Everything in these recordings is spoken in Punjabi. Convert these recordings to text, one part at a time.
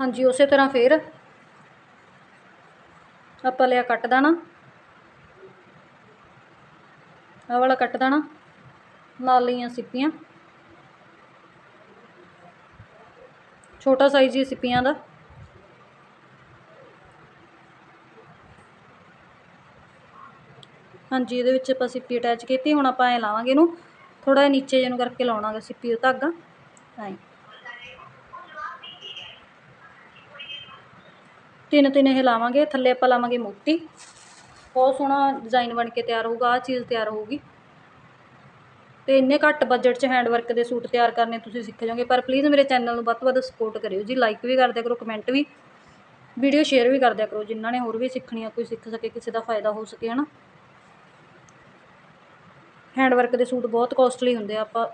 ਹਾਂਜੀ, ਉਸੇ ਤਰ੍ਹਾਂ ਫੇਰ। ਆਪਾਂ ਲਿਆ ਕੱਟ ਦੇਣਾ। ਆਹ ਵਾਲਾ ਕੱਟ ਦੇਣਾ। ਨਾਲ ਲਈਆਂ ਸਿੱਪੀਆਂ। ਛੋਟਾ ਸਾਈਜ਼ ਹੀ ਸਿੱਪੀਆਂ ਦਾ। ਹਾਂਜੀ, ਇਹਦੇ ਵਿੱਚ ਆਪਾਂ ਸਿੱਪੀ ਅਟੈਚ ਕੀਤੀ। ਹੁਣ ਆਪਾਂ ਐ ਲਾਵਾਂਗੇ ਇਹਨੂੰ। ਥੋੜਾ ਜਿਹਾ ਨੀਚੇ ਜਿਹਨੂੰ ਕਰਕੇ ਲਾਉਣਾ ਗਾ ਸਿੱਪੀ ਦਾ ਧਾਗਾ। ਐਂ। ਤਿੰਨ ਤਿੰਨ ਇਹ ਲਾਵਾਂਗੇ, ਥੱਲੇ ਆਪਾਂ ਲਾਵਾਂਗੇ ਮੋਤੀ। ਬਹੁਤ ਸੋਹਣਾ ਡਿਜ਼ਾਈਨ ਬਣ ਕੇ ਤਿਆਰ ਹੋਊਗਾ, ਆਹ ਚੀਜ਼ ਤਿਆਰ ਹੋਊਗੀ। ਤੇ ਇੰਨੇ ਘੱਟ ਬਜਟ 'ਚ ਹੈਂਡਵਰਕ ਦੇ ਸੂਟ ਤਿਆਰ ਕਰਨੇ ਤੁਸੀਂ ਸਿੱਖ ਜਾਓਗੇ, ਪਰ ਪਲੀਜ਼ ਮੇਰੇ ਚੈਨਲ ਨੂੰ ਵੱਧ ਤੋਂ ਵੱਧ ਸਪੋਰਟ ਕਰਿਓ ਜੀ ਲਾਈਕ ਵੀ ਕਰ ਦਿਆ ਕਰੋ ਕਮੈਂਟ ਵੀ। ਵੀਡੀਓ ਸ਼ੇਅਰ ਵੀ ਕਰ ਦਿਆ ਕਰੋ, ਜਿਨ੍ਹਾਂ ਨੇ ਹੋਰ ਵੀ ਸਿੱਖਣੀ ਆ, ਕੋਈ ਸਿੱਖ ਸਕੇ, ਕਿਸੇ ਦਾ ਫਾਇਦਾ ਹੋ ਸਕੇ, ਹਨਾ। ਹੈਂਡ ਵਰਕ ਦੇ ਸੂਟ ਬਹੁਤ ਕੋਸਟਲੀ ਹੁੰਦੇ ਆ, ਆਪਾਂ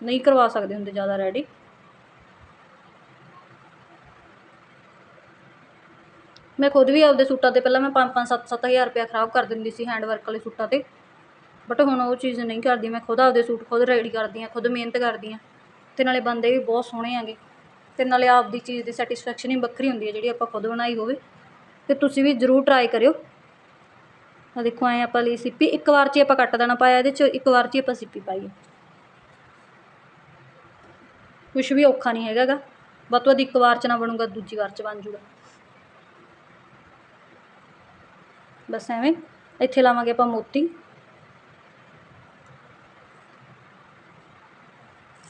ਨਹੀਂ ਕਰਵਾ ਸਕਦੇ ਹੁੰਦੇ ਜ਼ਿਆਦਾ ਰੈਡੀ ਮੈਂ ਖੁਦ ਵੀ ਆਪਦੇ ਸੂਟਾਂ ਤੇ ਪਹਿਲਾਂ ਮੈਂ 5-5 7-7 ਹਜ਼ਾਰ ਰੁਪਇਆ ਖਰਾਬ ਕਰ ਦਿੰਦੀ ਸੀ ਹੈਂਡ ਵਰਕ ਵਾਲੇ ਸੂਟਾਂ ਤੇ। ਬਟ ਹੁਣ ਉਹ ਚੀਜ਼ ਨਹੀਂ ਕਰਦੀ, ਮੈਂ ਖੁਦ ਆਪਦੇ ਸੂਟ ਖੁਦ ਰੈਡੀ ਕਰਦੀ ਹਾਂ, ਖੁਦ ਮਿਹਨਤ ਕਰਦੀ ਹਾਂ। ਤੇ ਨਾਲੇ ਬੰਦੇ ਵੀ ਬਹੁਤ ਸੋਹਣੇ ਆਗੇ ਤੇ ਨਾਲੇ ਆਪਦੀ ਚੀਜ਼ ਦੀ ਸੈਟੀਸਫੈਕਸ਼ਨ ਹੀ ਵੱਖਰੀ ਹੁੰਦੀ ਹੈ, ਜਿਹੜੀ ਆਪਾਂ ਖੁਦ ਬਣਾਈ ਹੋਵੇ। ਤੇ ਤੁਸੀਂ ਵੀ ਜ਼ਰੂਰ ਟਰਾਈ ਕਰਿਓ। ਆ ਦੇਖੋ, ਐ ਆਪਾਂ ਲਈ ਸਿੱਪੀ। ਇੱਕ ਵਾਰ 'ਚ ਹੀ ਆਪਾਂ ਕੱਟ ਦੇਣਾ ਪਾਇਆ, ਇਹਦੇ 'ਚ ਇੱਕ ਵਾਰ 'ਚ ਹੀ ਆਪਾਂ ਸਿੱਪੀ ਪਾਈਏ ਹੈ। ਕੁਛ ਵੀ ਔਖਾ ਨਹੀਂ ਹੈਗਾ ਗਾ। ਵੱਧ ਤੋਂ ਵੱਧ ਇੱਕ ਵਾਰ 'ਚ ਨਾ ਬਣੂਗਾ, ਦੂਜੀ ਵਾਰ 'ਚ ਬਣ ਜੂਗਾ। ਬਸ ਐਵੇਂ, ਇੱਥੇ ਲਾਵਾਂਗੇ ਆਪਾਂ ਮੋਤੀ।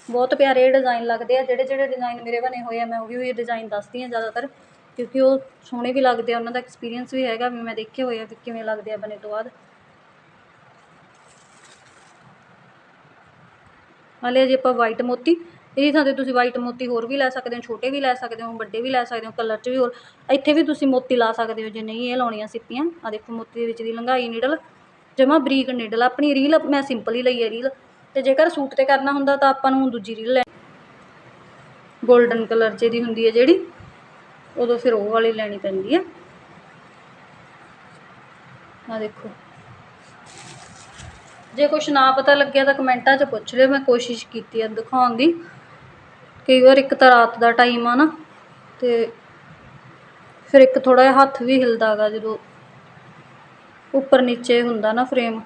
ਬਹੁਤ ਪਿਆਰੇ ਡਿਜ਼ਾਈਨ ਲੱਗਦੇ ਆ, ਜਿਹੜੇ ਜਿਹੜੇ ਡਿਜ਼ਾਈਨ ਮੇਰੇ ਬਣੇ ਹੋਏ ਆ, ਮੈਂ ਉਹ ਵੀ ਡਿਜ਼ਾਈਨ ਦੱਸਦੀ ਹਾਂ ਜ਼ਿਆਦਾਤਰ, ਕਿਉਂਕਿ ਉਹ ਸੋਹਣੇ ਵੀ ਲੱਗਦੇ ਆ, ਉਹਨਾਂ ਦਾ ਐਕਸਪੀਰੀਅੰਸ ਵੀ ਹੈਗਾ, ਵੀ ਮੈਂ ਦੇਖੇ ਹੋਏ ਆ ਵੀ ਕਿਵੇਂ ਲੱਗਦੇ ਆ ਬਣੇ ਤੋਂ ਬਾਅਦ। ਹਾਲੇ ਜੇ ਆਪਾਂ ਵਾਈਟ ਮੋਤੀ ਇਹਦੀ ਥਾਂ ਤੇ ਤੁਸੀਂ ਵਾਈਟ ਮੋਤੀ ਹੋਰ ਵੀ ਲੈ ਸਕਦੇ ਹੋ, ਛੋਟੇ ਵੀ ਲੈ ਸਕਦੇ ਹੋ, ਵੱਡੇ ਵੀ ਲੈ ਸਕਦੇ ਹੋ ਕਲਰ 'ਚ ਵੀ ਹੋਰ। ਇੱਥੇ ਵੀ ਤੁਸੀਂ ਮੋਤੀ ਲਾ ਸਕਦੇ ਹੋ, ਜੇ ਨਹੀਂ ਇਹ ਲਾਉਣੀਆਂ ਸਿੱਪੀਆਂ ਆ ਦੇਖੋ ਮੋਤੀ ਦੇ ਵਿੱਚ ਦੀ ਲੰਘਾਈ ਨਿਡਲ ਜਮਾ ਬਰੀਕ ਨਿਡਲ ਆਪਣੀ ਰੀਲ ਮੈਂ ਸਿੰਪਲ ਹੀ ਲਈ ਹੈ ਰੀਲ ਤੇ ਜੇਕਰ ਸੂਟ ਤੇ ਕਰਨਾ ਹੁੰਦਾ ਤਾਂ ਆਪਾਂ ਨੂੰ ਦੂਜੀ ਰੀਲ ਲੈ 골ਡਨ ਕਲਰ 'ਚ ਦੀ ਹੁੰਦੀ ਹੈ ਜਿਹੜੀ, ਉਦੋਂ ਫਿਰ ਉਹ ਵਾਲੀ ਲੈਣੀ ਪੈਂਦੀ ਹੈ। ਆ ਦੇਖੋ। ਜੇ ਕੁਝ ਨਾ ਪਤਾ ਲੱਗਿਆ ਤਾਂ ਕਮੈਂਟਾਂ 'ਚ ਪੁੱਛ ਲਿਓ, ਮੈਂ ਕੋਸ਼ਿਸ਼ ਕੀਤੀ ਹੈ ਦਿਖਾਉਣ ਦੀ। ਕਈ ਵਾਰ ਇੱਕ ਤਾਂ ਰਾਤ ਦਾ ਟਾਈਮ ਆ ਨਾ, ਤੇ ਫਿਰ ਇੱਕ ਥੋੜਾ ਜਿਹਾ ਹੱਥ ਵੀ ਹਿਲਦਾ ਗਾ ਜਦੋਂ ਉੱਪਰ ਨੀਚੇ ਹੁੰਦਾ ਨਾ ਫਰੇਮ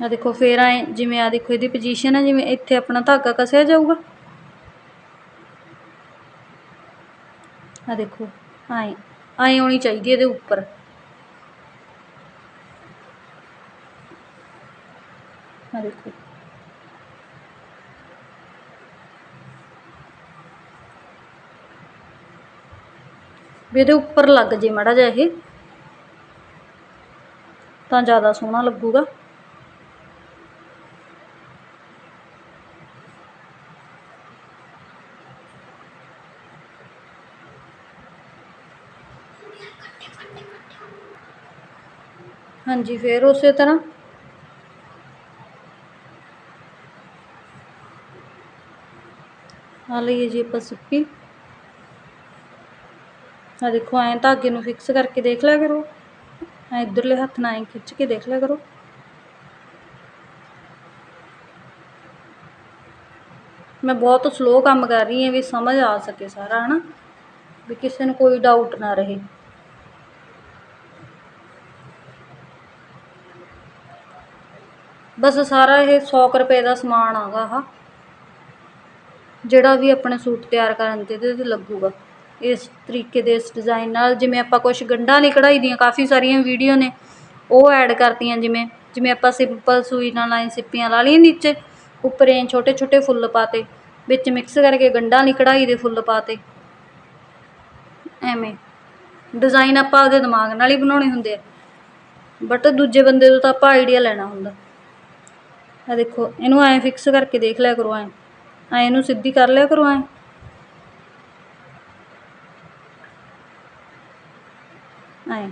ਆ ਦੇਖੋ, ਫੇਰ ਐ ਜਿਵੇਂ ਆ ਦੇਖੋ, ਇਹਦੀ ਪੋਜੀਸ਼ਨ ਹੈ ਜਿਵੇਂ ਇੱਥੇ ਆਪਣਾ ਧਾਗਾ ਕਸਿਆ ਜਾਊਗਾ। ਆ ਦੇਖੋ, ਐ ਐ ਹੋਣੀ ਚਾਹੀਦੀ ਇਹਦੇ ਉੱਪਰ। ਆ ਦੇਖੋ। ਵੀ ਇਹਦੇ ਉੱਪਰ ਲੱਗ ਜੇ ਮਾੜਾ ਜਿਹਾ ਇਹ, ਤਾਂ ਜ਼ਿਆਦਾ ਸੋਹਣਾ ਲੱਗੂਗਾ। ਹਾਂਜੀ, ਫੇਰ ਉਸੇ ਤਰ੍ਹਾਂ। ਆ ਲਈਏ ਜੀ ਆਪਾਂ ਸਿੱਪੀ ਆ ਦੇਖੋ, ਐਂ ਧਾਗੇ ਨੂੰ ਫਿਕਸ ਕਰਕੇ ਦੇਖ ਲਿਆ ਕਰੋ। ਐ ਇਧਰਲੇ ਹੱਥ ਨਾਲ ਐਂ ਖਿੱਚ ਕੇ ਦੇਖ ਲਿਆ ਕਰੋ। ਮੈਂ ਬਹੁਤ ਸਲੋ ਕੰਮ ਕਰ ਰਹੀ ਹਾਂ ਵੀ ਸਮਝ ਆ ਸਕੇ ਸਾਰਾ, ਹਨਾ? ਵੀ ਕਿਸੇ ਨੂੰ ਕੋਈ ਡਾਊਟ ਨਾ ਰਹੇ। ਬਸ ਸਾਰਾ ਇਹ 100 ਕੁ ਰੁਪਏ ਦਾ ਸਮਾਨ ਆਗਾ ਆਹ, ਜਿਹੜਾ ਵੀ ਆਪਣੇ ਸੂਟ ਤਿਆਰ ਕਰਨ ਤੇ ਇਹਦੇ ਤੇ ਲੱਗੂਗਾ। ਇਸ ਤਰੀਕੇ ਦੇ ਇਸ ਡਿਜ਼ਾਈਨ ਨਾਲ, ਜਿਵੇਂ ਆਪਾਂ ਕੁਝ ਗੰਢਾਂ ਵਾਲੀ ਕਢਾਈ ਦੀਆਂ, ਕਾਫੀ ਸਾਰੀਆਂ ਵੀਡੀਓ ਨੇ, ਉਹ ਐਡ ਕਰਤੀਆਂ ਜਿਵੇਂ ਜਿਵੇਂ ਆਪਾਂ ਸਿੰਪਲ ਸੂਈ ਨਾਲ ਲਾਈਨ ਸਿੱਪੀਆਂ ਲਾ ਲਈਆਂ ਨੀਚੇ, ਉੱਪਰ ਐਂ ਛੋਟੇ ਛੋਟੇ ਫੁੱਲ ਪਾਤੇ, ਵਿੱਚ ਮਿਕਸ ਕਰਕੇ ਗੰਢਾਂ ਵਾਲੀ ਕਢਾਈ ਦੇ ਫੁੱਲ ਪਾਤੇ। ਐਵੇਂ। ਡਿਜ਼ਾਈਨ ਆਪਾਂ ਉਹਦੇ ਦਿਮਾਗ ਨਾਲ ਹੀ ਬਣਾਉਣੇ ਹੁੰਦੇ ਆ। ਬਟ ਦੂਜੇ ਬੰਦੇ ਤੋਂ ਤਾਂ ਆਪਾਂ ਆਈਡੀਆ ਲੈਣਾ ਹੁੰਦਾ। ਆ ਦੇਖੋ, ਇਹਨੂੰ ਐਂ ਫਿਕਸ ਕਰਕੇ ਦੇਖ ਲਿਆ ਕਰੋ ਐਂ। ਐਂ ਇਹਨੂੰ ਸਿੱਧੀ ਕਰ ਲਿਆ ਕਰੋ ਐਂ। ਐਂ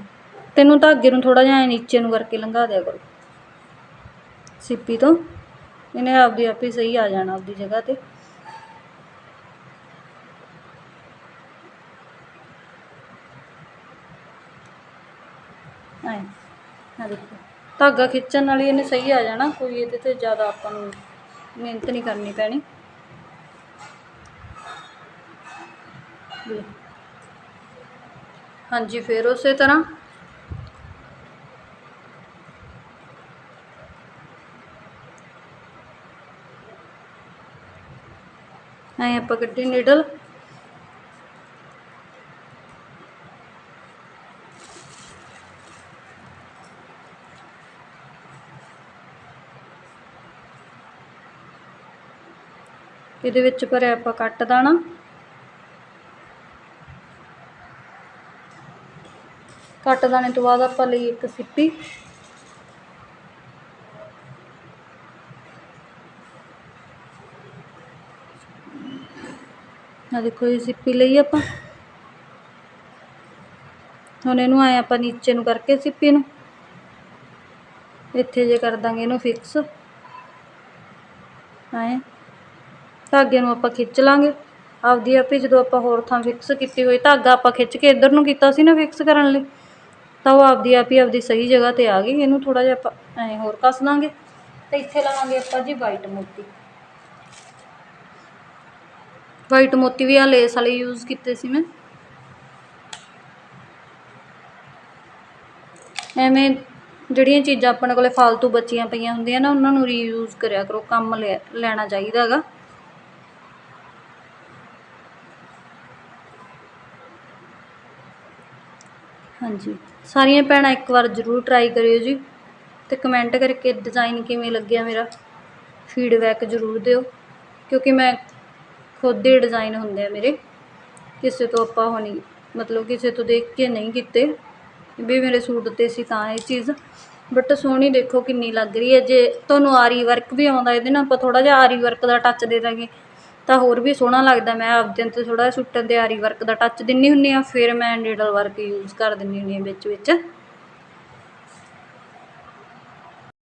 ਤੈਨੂੰ ਧਾਗੇ ਨੂੰ ਥੋੜਾ ਜਿਹਾ ਐਂ ਨੀਚੇ ਨੂੰ ਕਰਕੇ ਲੰਘਾ ਦਿਆ ਕਰੋ। ਸਿੱਪੀ ਤੋਂ। ਇਹਨੇ ਆਪਦੀ ਆਪੇ ਸਹੀ ਆ ਜਾਣਾ ਆਪਦੀ ਜਗ੍ਹਾ ਤੇ। ਐਂ ਆ ਦੇਖੋ। ਧਾਗਾ ਖਿੱਚਣ ਨਾਲ ਹੀ ਇਹਨੇ ਸਹੀ ਆ ਜਾਣਾ। ਕੋਈ ਇਹਦੇ ਤੇ ਜ਼ਿਆਦਾ ਆਪਾਂ ਨੂੰ ਮਿਹਨਤ ਨਹੀਂ ਕਰਨੀ ਪੈਣੀ। ਲੈ। ਹਾਂਜੀ ਫਿਰ ਉਸੇ ਤਰ੍ਹਾਂ। ਐਂ ਆਪਾਂ ਕੱਢੀ ਨੀਡਲ। ਇਹਦੇ ਵਿੱਚ ਭਰਿਆ ਆਪਾਂ ਕੱਟ ਦਾਣਾ। ਕੱਟ ਦਾਣੇ ਤੋਂ ਬਾਅਦ ਆਪਾਂ ਲਈ ਇੱਕ ਸਿੱਪੀ। ਆ ਦੇਖੋ ਇਹ ਸਿੱਪੀ ਲਈ ਆਪਾਂ। ਹੁਣ ਇਹਨੂੰ ਆਏ ਆਪਾਂ ਨੀਚੇ ਨੂੰ ਕਰਕੇ ਸਿੱਪੀ ਨੂੰ। ਇੱਥੇ ਜੇ ਕਰ ਦਾਂਗੇ ਇਹਨੂੰ ਫਿਕਸ ਐਂ। ਧਾਗੇ ਨੂੰ ਆਪਾਂ ਖਿੱਚ ਲਾਂਗੇ। ਆਪਦੀ ਆਪੇ ਜਦੋਂ ਆਪਾਂ ਹੋਰ ਥਾਂ ਫਿਕਸ ਕੀਤੀ ਹੋਈ, ਧਾਗਾ ਆਪਾਂ ਖਿੱਚ ਕੇ ਇੱਧਰ ਨੂੰ ਕੀਤਾ ਸੀ ਨਾ ਫਿਕਸ ਕਰਨ ਲਈ। ਤਾਂ ਉਹ ਆਪਦੀ ਆਪ ਹੀ ਆਪਦੀ ਸਹੀ ਜਗ੍ਹਾ ਤੇ ਆ ਗਈ, ਇਹਨੂੰ ਥੋੜਾ ਜਿਹਾ ਆਪਾਂ ਐਂ ਹੋਰ ਕੱਸ ਦਾਂਗੇ ਤੇ ਇੱਥੇ ਲਾਵਾਂਗੇ ਆਪਾਂ ਜੀ ਵਾਈਟ ਮੋਤੀ। ਵਾਈਟ ਮੋਤੀ ਵੀ ਆ ਲੇਸ ਵਾਲੇ ਯੂਜ਼ ਕੀਤੇ ਸੀ ਮੈਂ। ਐਵੇਂ ਜਿਹੜੀਆਂ ਚੀਜ਼ਾਂ ਆਪਣੇ ਕੋਲੇ ਫालतू ਬਚੀਆਂ ਪਈਆਂ ਹੁੰਦੀਆਂ ਨਾ, ਉਹਨਾਂ ਨੂੰ ਰੀਯੂਜ਼ ਕਰਿਆ ਕਰੋ, ਕੰਮ ਲਿਆ- ਲੈਣਾ ਚਾਹੀਦਾ ਹੈਗਾ। ਹਾਂਜੀ। ਸਾਰੀਆਂ ਭੈਣਾਂ ਇੱਕ ਵਾਰ ਜ਼ਰੂਰ ਟਰਾਈ ਕਰਿਓ ਜੀ ਤੇ ਕਮੈਂਟ ਕਰਕੇ ਡਿਜ਼ਾਈਨ ਕਿਵੇਂ ਲੱਗਿਆ ਮੇਰਾ ਫੀਡਬੈਕ ਜ਼ਰੂਰ ਦਿਓ, ਕਿਉਂਕਿ ਮੈਂ ਖੁਦ ਦੇ ਡਿਜ਼ਾਈਨ ਹੁੰਦੇ ਆ ਮੇਰੇ, ਕਿਸੇ ਤੋਂ ਆਪਾਂ ਉਹ ਨਹੀਂ, ਮਤਲਬ ਕਿਸੇ ਤੋਂ ਦੇਖ ਕੇ ਨਹੀਂ ਕੀਤੇ ਵੀ ਮੇਰੇ ਸੂਟ 'ਤੇ ਸੀ ਤਾਂ ਇਹ ਚੀਜ਼ ਬਟ ਸੋਹਣੀ ਦੇਖੋ ਕਿੰਨੀ ਲੱਗ ਰਹੀ ਹੈ, ਜੇ ਤੁਹਾਨੂੰ ਆਰੀ ਵਰਕ ਵੀ ਆਉਂਦਾ, ਇਹਦੇ ਨਾਲ ਆਪਾਂ ਥੋੜਾ ਜਿਹਾ ਆਰੀ ਵਰਕ ਦਾ ਟੱਚ ਦੇ ਦਾਂਗੇ ਤਾਂ ਹੋਰ ਵੀ ਸੋਹਣਾ ਲੱਗਦਾ, ਮੈਂ ਆਪਦੇ ਤੇ ਥੋੜਾ ਜਿਹਾ ਸੁੱਟਣ 'ਤੇ ਆਰੀ ਵਰਕ ਦਾ ਟੱਚ ਦਿੰਦੀ ਹੁੰਦੀ ਹਾਂ, ਫਿਰ ਮੈਂ ਨੀਡਲ ਵਰਕ ਯੂਜ਼ ਕਰ ਦਿੰਦੀ ਹੁੰਦੀ ਹਾਂ ਵਿੱਚ ਵਿੱਚ।